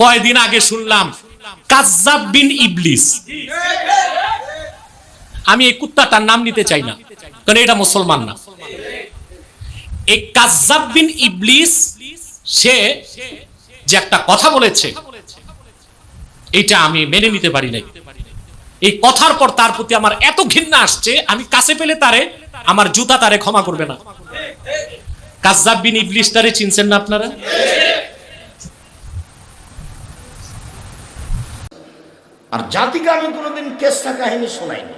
কয়দিন আগে শুনলাম, কাজ্জাব বিন ইবলিস। আমি এই কুত্তাটার নাম নিতে চাই না, কারণ এটা মুসলমান না। এই কাজ্জাব বিন ইবলিস, সে যে একটা কথা বলেছে, এটা আমি মেনে নিতে পারি নাই। এই কথার পর তার প্রতি আমার এত ঘৃণা আসছে, আমি কাছে পেলে তারে, আমার জুতা তারে ক্ষমা করবে না। কাজ্জাব বিন ইবলিস তারে চিনছেন না আপনারা? আর জাতিকে আমি কোনোদিন কেসটা কাহিনী শোনাইনি।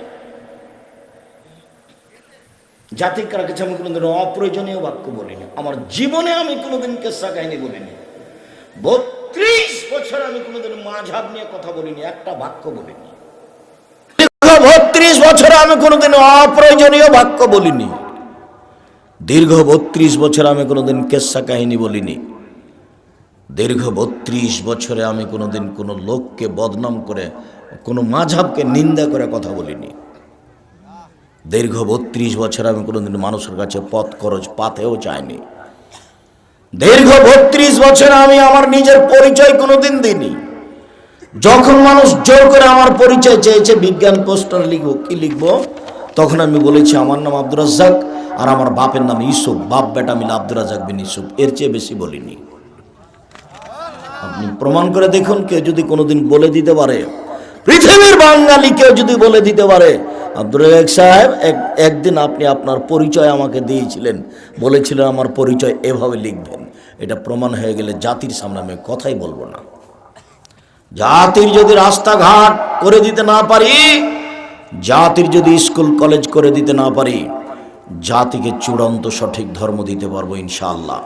জাতিকার কাছে আমি কোনোদিন অপ্রয়োজনীয় বাক্য বলিনি। আমার জীবনে আমি কোনোদিন কেসা কাহিনী বলিনি। বত্রিশ বছর আমি কোনোদিন মাঝাব নিয়ে কথা বলিনি, একটা বাক্য বলিনি। বত্রিশ বছর আমি কোনোদিন অপ্রয়োজনীয় বাক্য বলিনি। দীর্ঘ বত্রিশ বছর আমি কোনোদিন কেসা কাহিনী বলিনি। দীর্ঘ বত্রিশ বছরে আমি কোনোদিন কোনো লোককে বদনাম করে, কোনো মাঝাবকে নিন্দা করে কথা বলিনি। দীর্ঘ বত্রিশ বছর আমি কোনোদিন মানুষের কাছে পথ খরচ পাতেও চাইনি। দীর্ঘ বত্রিশ বছর আমি আমার নিজের পরিচয় কোনোদিন দিইনি। যখন মানুষ জোর করে আমার পরিচয় চেয়েছে, বিজ্ঞান পোস্টার লিখব, কি লিখব? তখন আমি বলেছি, আমার নাম আব্দুর রাজ্জাক আর আমার বাপের নাম ইসুফ বাপ বেটা মিলে আব্দুর রাজ্জাক বিন ইসুফ এর চেয়ে বেশি বলিনি। আপনি প্রমাণ করে দেখুন কেউ যদি কোনোদিন বলে দিতে পারে। পৃথিবীর বাঙালি কেউ যদি বলে দিতে পারে আব্দুল রাজাক সাহেব, এক, একদিন আপনি আপনার পরিচয় আমাকে দিয়েছিলেন, বলেছিলেন আমার পরিচয় এভাবে লিখবেন। এটা প্রমাণ হয়ে গেলে জাতির সামনে আমি কথাই বলব না। জাতির যদি রাস্তাঘাট করে দিতে না পারি, জাতির যদি স্কুল, কলেজ করে দিতে না পারি, জাতিকে চূড়ান্ত সঠিক ধর্ম দিতে পারব ইনশাআল্লাহ।